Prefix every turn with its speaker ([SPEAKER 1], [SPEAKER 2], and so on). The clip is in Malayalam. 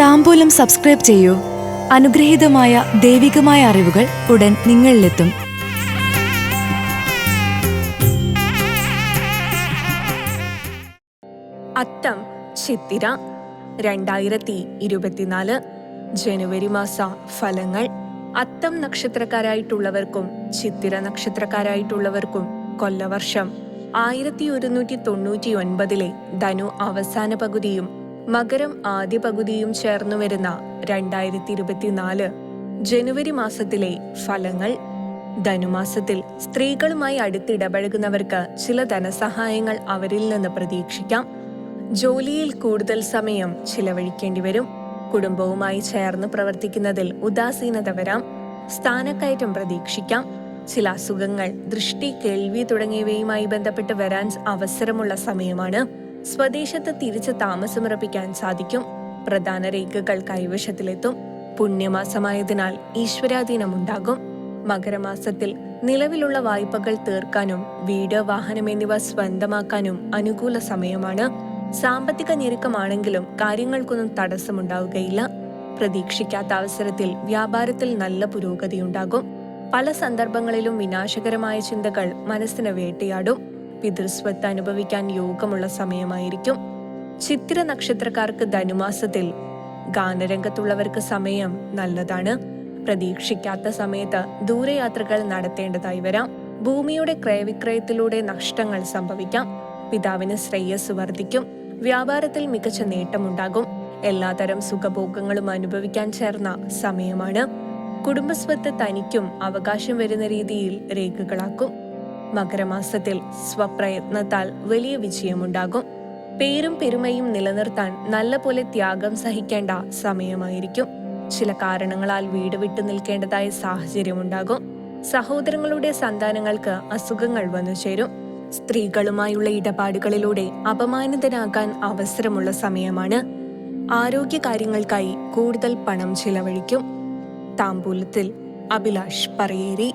[SPEAKER 1] താമ്പൂലം സബ്സ്ക്രൈബ് ചെയ്യൂ. അനുഗ്രഹീതമായ ദൈവികമായ അറിവുകൾ ഉടൻ നിങ്ങളിലെത്തും.
[SPEAKER 2] അത്തം ചിത്തിര രണ്ടായിരത്തി ഇരുപത്തിനാല് ജനുവരി മാസ ഫലങ്ങൾ. അത്തം നക്ഷത്രക്കാരായിട്ടുള്ളവർക്കും ചിത്തിര നക്ഷത്രക്കാരായിട്ടുള്ളവർക്കും കൊല്ലവർഷം ആയിരത്തി ഒരുന്നൂറ്റി തൊണ്ണൂറ്റി ഒൻപതിലെ ധനു അവസാന പകുതിയും മകരം ആദ്യ പകുതിയും ചേർന്നു വരുന്ന രണ്ടായിരത്തി ഇരുപത്തിനാല് ജനുവരി മാസത്തിലെ ഫലങ്ങൾ. ധനുമാസത്തിൽ സ്ത്രീകളുമായി അടുത്തിടപഴകുന്നവർക്ക് ചില ധനസഹായങ്ങൾ അവരിൽ നിന്ന് പ്രതീക്ഷിക്കാം. ജോലിയിൽ കൂടുതൽ സമയം ചിലവഴിക്കേണ്ടി വരും. കുടുംബവുമായി ചേർന്ന് പ്രവർത്തിക്കുന്നതിൽ ഉദാസീനത വരാം. സ്ഥാനക്കയറ്റം പ്രതീക്ഷിക്കാം. ചില അസുഖങ്ങൾ ദൃഷ്ടി കേൾവി തുടങ്ങിയവയുമായി ബന്ധപ്പെട്ട് വരാൻ അവസരമുള്ള സമയമാണ്. സ്വദേശത്ത് തിരിച്ച് താമസമുറപ്പിക്കാൻ സാധിക്കും. പ്രധാന രേഖകൾ കൈവശത്തിലെത്തും. പുണ്യമാസമായതിനാൽ ഈശ്വരാധീനമുണ്ടാകും. മകരമാസത്തിൽ നിലവിലുള്ള വായ്പകൾ തീർക്കാനും വീട് വാഹനം എന്നിവ സ്വന്തമാക്കാനും അനുകൂല സമയമാണ്. സാമ്പത്തിക ഞെരുക്കമാണെങ്കിലും കാര്യങ്ങൾക്കൊന്നും തടസ്സമുണ്ടാവുകയില്ല. പ്രതീക്ഷിക്കാത്ത അവസരത്തിൽ വ്യാപാരത്തിൽ നല്ല പുരോഗതിയുണ്ടാകും. പല സന്ദർഭങ്ങളിലും വിനാശകരമായ ചിന്തകൾ മനസ്സിനെ വേട്ടയാടും. പിതൃസ്വത്ത് അനുഭവിക്കാൻ യോഗമുള്ള സമയമായിരിക്കും. ചിത്തിര നക്ഷത്രക്കാർക്ക് ധനുമാസത്തിൽ ഗാനരംഗത്തുള്ളവർക്ക് സമയം നല്ലതാണ്. പ്രതീക്ഷിക്കാത്ത സമയത്ത് ദൂരയാത്രകൾ നടത്തേണ്ടതായി വരാം. ഭൂമിയുടെ ക്രയവിക്രയത്തിലൂടെ നഷ്ടങ്ങൾ സംഭവിക്കാം. പിതാവിന് ശ്രേയസ് വർദ്ധിക്കും. വ്യാപാരത്തിൽ മികച്ച നേട്ടമുണ്ടാകും. എല്ലാതരം സുഖഭോഗങ്ങളും അനുഭവിക്കാൻ ചേർന്ന സമയമാണ്. കുടുംബസ്വത്ത് തനിക്കും അവകാശം വരുന്ന രീതിയിൽ രേഖകളാക്കും. മകരമാസത്തിൽ സ്വപ്രയത്നത്താൽ വലിയ വിജയമുണ്ടാകും. പേരും പെരുമയും നിലനിർത്താൻ നല്ലപോലെ ത്യാഗം സഹിക്കേണ്ട സമയമായിരിക്കും. ചില കാരണങ്ങളാൽ വീട് വിട്ടു നിൽക്കേണ്ടതായ സാഹചര്യമുണ്ടാകും. സഹോദരങ്ങളുടെ സന്താനങ്ങൾക്ക് അസുഖങ്ങൾ വന്നു ചേരും. സ്ത്രീകളുമായുള്ള ഇടപാടുകളിലൂടെ അപമാനിതനാകാൻ അവസരമുള്ള സമയമാണ്. ആരോഗ്യകാര്യങ്ങൾക്കായി കൂടുതൽ പണം ചിലവഴിക്കും. താമ്പൂലത്തിൽ അഭിലാഷ് പറയേരി.